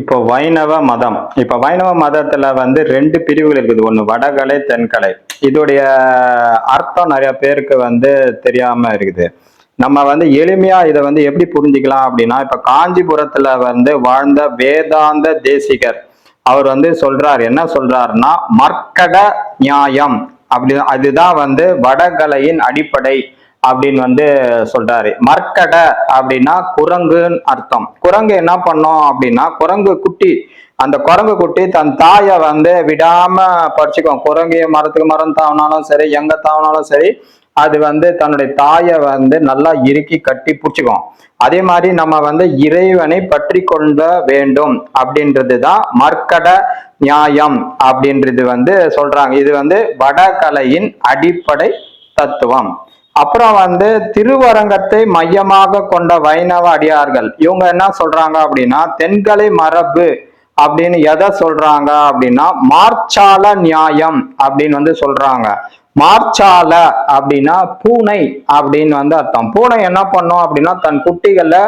இப்போ வைணவ மதம். இப்போ வைணவ மதத்துல வந்து ரெண்டு பிரிவுகள் இருக்குது. ஒன்று வடகலை தென்கலை. இதோடைய அர்த்தம் நிறைய பேருக்கு வந்து தெரியாம இருக்குது. நம்ம வந்து எளிமையா இதை வந்து எப்படி புரிஞ்சுக்கலாம் அப்படின்னா இப்ப காஞ்சிபுரத்துல வந்து வாழ்ந்த வேதாந்த தேசிகர் அவர் வந்து சொல்றார். என்ன சொல்றாருன்னா மர்க்கட நியாயம். அப்படி அதுதான் வந்து வடகலையின் அடிப்படை. அப்படின்னு வந்து சொல்றாரு. மர்க்கட அப்படின்னா குரங்குன்னு அர்த்தம். குரங்கு என்ன பண்ணோம் அப்படின்னா குரங்கு குட்டி அந்த குரங்கு குட்டி தன் தாயை வந்து விடாம படிச்சுக்கும் குரங்கு மரத்துக்கு மரம் தாவினாலும் சரி எங்க தாவினாலும் சரி அது வந்து தன்னுடைய தாயை வந்து நல்லா இறுக்கி கட்டி பிடிச்சிக்கும். அதே மாதிரி நம்ம வந்து இறைவனை பற்றி கொள்ள வேண்டும் அப்படின்றது தான் மர்க்கட நியாயம் அப்படின்றது வந்து சொல்றாங்க. இது வந்து வடகலையின் அடிப்படை தத்துவம். அப்புறம் வந்து திருவரங்கத்தை மையமாக கொண்ட வைணவ அடியார்கள். இவங்க என்ன சொல்றாங்க அப்படின்னா தென்கலை மரபு அப்படின்னு எதை சொல்றாங்க அப்படின்னா மார்ச்சால நியாயம் அப்படின்னு வந்து சொல்றாங்க. மார்ச்சால அப்படின்னா பூனை அப்படின்னு வந்து அர்த்தம். பூனை என்ன பண்ணும் அப்படின்னா தன் குட்டிகளை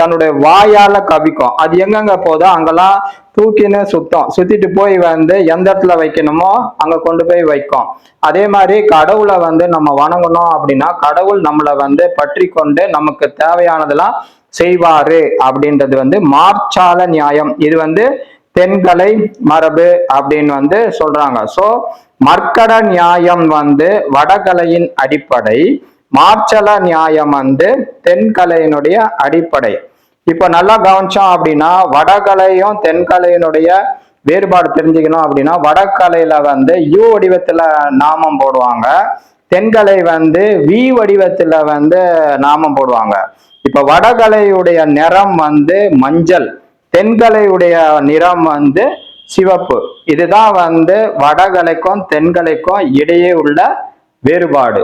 தன்னுடைய வாயால கவிக்கும். அது எங்கெங்க போதோ அங்கெல்லாம் தூக்கின்னு சுத்தம் சுத்திட்டு போய் வந்து எந்த இடத்துல வைக்கணுமோ அங்க கொண்டு போய் வைக்கும். அதே மாதிரி கடவுளை வந்து நம்ம வணங்கணும் அப்படின்னா கடவுள் நம்மளை வந்து பற்றி கொண்டு நமக்கு தேவையானதெல்லாம் செய்வாரு அப்படின்றது வந்து மார்ச்சால நியாயம். இது வந்து தென்கலை மரபு அப்படின்னு வந்து சொல்றாங்க. சோ மர்க்கட நியாயம் வந்து வடகலையின் அடிப்படை மார்ச்சல நியாயம் வந்து தென்கலையினுடைய அடிப்படை. இப்ப நல்லா கவனிச்சோம் அப்படின்னா வடகலையும் தென்கலையினுடைய வேறுபாடு தெரிஞ்சுக்கணும் அப்படின்னா வடகலையில வந்து யூ வடிவத்துல நாமம் போடுவாங்க. தென்கலை வந்து வி வடிவத்துல வந்து நாமம் போடுவாங்க. இப்ப வடகலையுடைய நிறம் வந்து மஞ்சள் தென்கலையுடைய நிறம் வந்து சிவப்பு. இதுதான் வந்து வடகலைக்கும் தென்கலைக்கும் இடையே உள்ள வேறுபாடு.